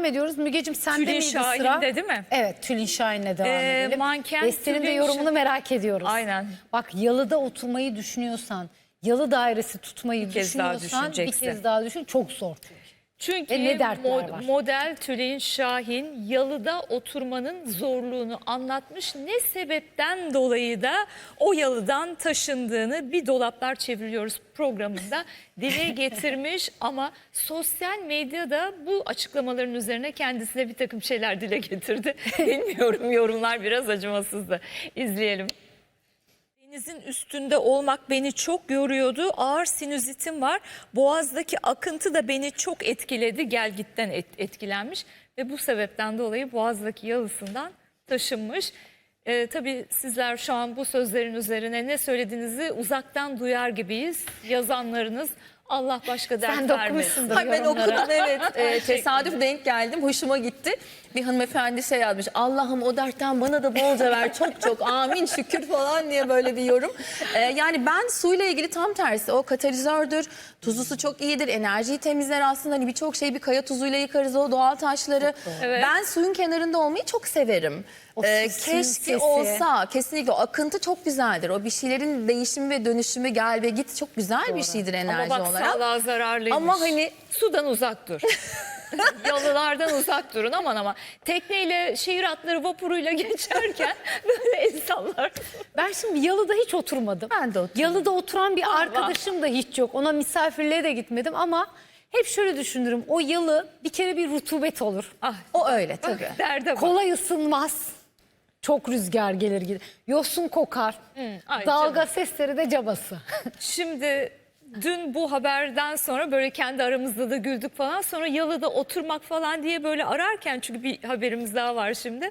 devam ediyoruz. Mügecim sende Tülin miydi sıra? Şahin'de değil mi? Evet Tülin Şahin'le devam Ee, edelim. manken Beste'nin de yorumunu Şahin- merak ediyoruz. Aynen. Bak yalıda oturmayı düşünüyorsan, yalı dairesi tutmayı Bir kez daha düşünüyorsan bir düşüneceksin. kez daha düşün. Çok zor çünkü. Ve ne dertler mod- var? model Tülin Şahin yalıda oturmanın zorluğunu anlatmış. Ne sebepten dolayı da o yalıdan taşındığını bir dolaplar çeviriyoruz programında dile getirmiş. Ama sosyal medyada bu açıklamaların üzerine kendisine bir takım şeyler dile getirdi. Bilmiyorum yorumlar biraz acımasızdı. İzleyelim. Denizin üstünde olmak beni çok yoruyordu. Ağır sinüzitim var. Boğazdaki akıntı da beni çok etkiledi. Gelgitten et- etkilenmiş ve bu sebepten dolayı Boğazdaki yalısından taşınmış. Ee, tabii sizler şu an bu sözlerin üzerine ne söylediğinizi uzaktan duyar gibiyiz. Yazanlarınız Allah başka dert Sen de okumuşsundur Ay ben yorumlara. okudum evet. Ee, tesadüf denk geldim. Hoşuma gitti. Bir hanımefendi şey yazmış. Allah'ım o dertten bana da bolca ver. Çok çok amin şükür falan diye böyle bir yorum. Ee, yani ben suyla ilgili tam tersi. O katalizördür. Tuzlusu çok iyidir. Enerjiyi temizler aslında. Hani birçok şeyi bir kaya tuzuyla yıkarız o doğal taşları. Evet. Ben suyun kenarında olmayı çok severim. O Ee, keşke sesi. olsa kesinlikle o akıntı çok güzeldir. O bir şeylerin değişimi ve dönüşümü gel ve git çok güzel bir şeydir enerji Ama bak olarak. Sağlığa zararlıymış. Ama hani- sudan uzak dur. Yalılardan uzak durun aman ama tekneyle şehir atları vapuruyla geçerken böyle insanlar. Ben şimdi yalıda hiç oturmadım. Ben de oturmadım. Yalıda oturan bir arkadaşım da hiç yok. Ona misafirliğe de gitmedim ama hep şöyle düşünürüm. O yalı bir kere bir rutubet olur. Ah, O öyle tabii. derde bak. Kolay ısınmaz. Çok rüzgar gelir gider. Yosun kokar. ay Dalga sesleri de cabası. Şimdi dün bu haberden sonra böyle kendi aramızda da güldük falan. Sonra yalıda oturmak falan diye böyle ararken çünkü bir haberimiz daha var şimdi.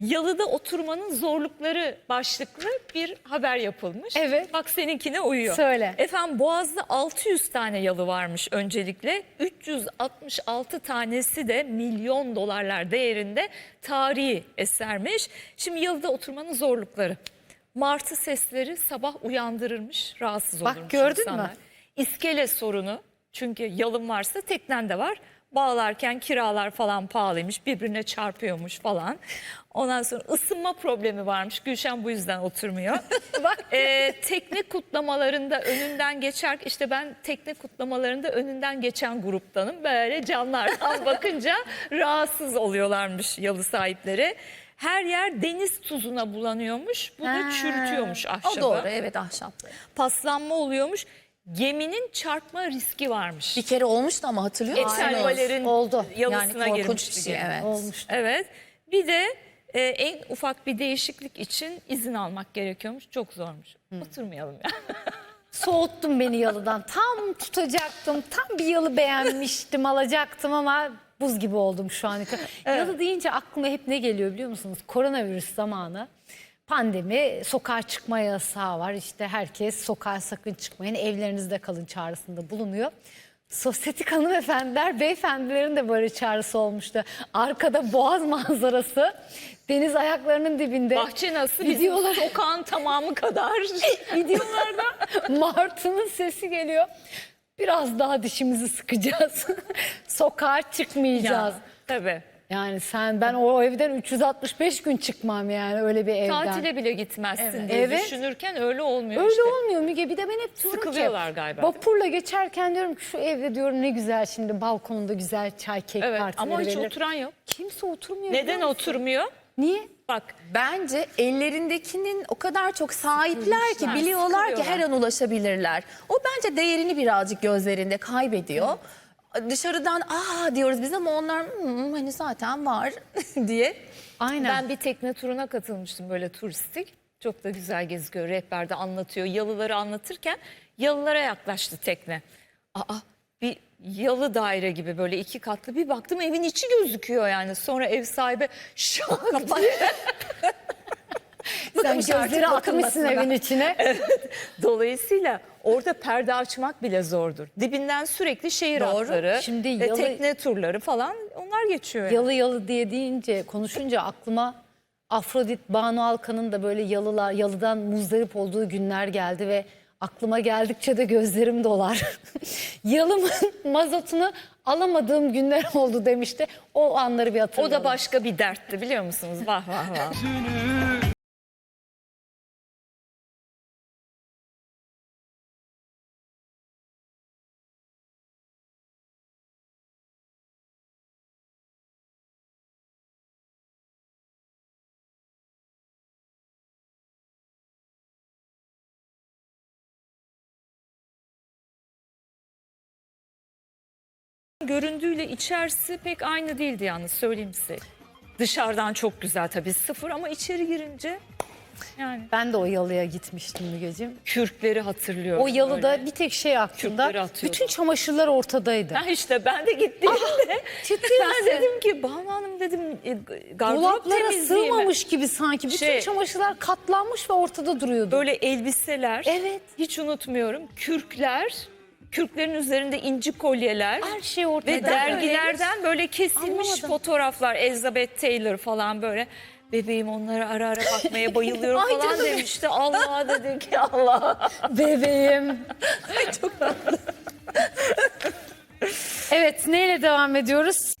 Yalıda oturmanın zorlukları başlıklı bir haber yapılmış. Evet. Bak seninkine uyuyor. Söyle. Efendim Boğaz'da 600 tane yalı varmış öncelikle. 366 tanesi de milyon dolarlar değerinde tarihi esermiş. Şimdi yalıda oturmanın zorlukları. Martı sesleri sabah uyandırırmış, rahatsız Bak, olurmuş gördün mü? insanlar. İskele sorunu çünkü yalın varsa teknen de var. Bağlarken kiralar falan pahalıymış, birbirine çarpıyormuş falan. Ondan sonra ısınma problemi varmış. Gülşen bu yüzden oturmuyor. Bak e, tekne kutlamalarında önünden geçer işte ben tekne kutlamalarında önünden geçen gruptanım. Böyle camlardan bakınca rahatsız oluyorlarmış yalı sahipleri. Her yer deniz tuzuna bulanıyormuş. Bu da çürütüyormuş ahşabı O doğru evet ahşap. paslanma oluyormuş. Geminin çarpma riski varmış. Bir kere olmuştu ama hatırlıyor musunuz? Etel Valer'in Oldu. yalısına Yani korkunç girmişti. bir şey, gemi. evet. Olmuştu. Evet. Bir de e, en ufak bir değişiklik için izin almak gerekiyormuş. Çok zormuş. Oturmayalım ya. Soğuttun beni yalıdan. Tam tutacaktım. Tam bir yalı beğenmiştim, alacaktım ama buz gibi oldum şu an. Yalı deyince aklıma hep ne geliyor biliyor musunuz? Koronavirüs zamanı. Pandemi, sokağa çıkma yasağı var. İşte herkes sokağa sakın çıkmayın, evlerinizde kalın çağrısında bulunuyor. Sosyetik hanımefendiler, beyefendilerin de böyle çağrısı olmuştu. Arkada boğaz manzarası, deniz ayaklarının dibinde. Bahçe nasıl? Bizim Gidiyorlar. sokağın tamamı kadar. Videolarda martının sesi geliyor. Biraz daha dişimizi sıkacağız. Sokağa çıkmayacağız. Tabii. Yani sen ben o evden 365 gün çıkmam yani öyle bir evden. Tatile bile gitmezsin Evet. diye Evet. düşünürken öyle olmuyor Öyle işte. olmuyor Müge. Bir de ben hep diyorum Sıkılıyorlar ki galiba. vapurla geçerken diyorum ki şu evde diyorum ne güzel şimdi balkonunda güzel çay kek Evet partileri ama hiç verilir. oturan yok. Kimse oturmuyor. Neden oturmuyor? Niye? Bak Bence ellerindekinin o kadar çok sahipler ki biliyorlar ki her an ulaşabilirler. O bence değerini birazcık gözlerinde kaybediyor. Dışarıdan aa diyoruz biz ama onlar "Hmm, hani zaten var diye. Aynen. Ben bir tekne turuna katılmıştım böyle turistik. Çok da güzel geziyor. Rehberde anlatıyor. Yalıları anlatırken yalılara yaklaştı tekne. Aa bir yalı daire gibi böyle iki katlı bir baktım evin içi gözüküyor yani. Sonra ev sahibi şok diye. Sen gözleri atmışsın evin içine. Dolayısıyla orada perde açmak bile zordur. Dibinden sürekli şehir Doğru. atları, Şimdi yalı- tekne turları falan onlar geçiyor. yani. Yalı yalı diye deyince konuşunca aklıma Afrodit Banu Alkan'ın da böyle yalılar yalıdan muzdarip olduğu günler geldi ve Aklıma geldikçe de gözlerim dolar. Yalımın mazotunu alamadığım günler oldu demişti. O anları bir O hatırlayalım. da başka bir dertti biliyor musunuz? Vah vah vah. Göründüğüyle içerisi pek aynı değildi yalnız söyleyeyim size. Dışarıdan çok güzel tabii sıfır ama içeri girince yani Ben de o yalıya gitmiştim Mügeciğim. kürkleri hatırlıyorum. O yalıda böyle. bir tek şey aklımda. Atıyordu. Bütün çamaşırlar ortadaydı. Ha işte ben de gittiğimde ciddi ben misin? dedim ki Banu Hanım dedim e, gardırop Dolaplara temizliği mi? sığmamış gibi sanki. Bütün Şey- çamaşırlar katlanmış ve ortada duruyordu. Böyle elbiseler. Evet. Hiç unutmuyorum. Kürkler. Kürklerin üzerinde inci kolyeler. Her şey ortada. Ve dergilerden böyle kesilmiş Anlamadım. fotoğraflar. Elizabeth Taylor falan böyle. Bebeğim onlara ara ara bakmaya bayılıyorum Ay falan canım. demişti. Allah dedik ya Allah. Bebeğim. Evet neyle devam ediyoruz?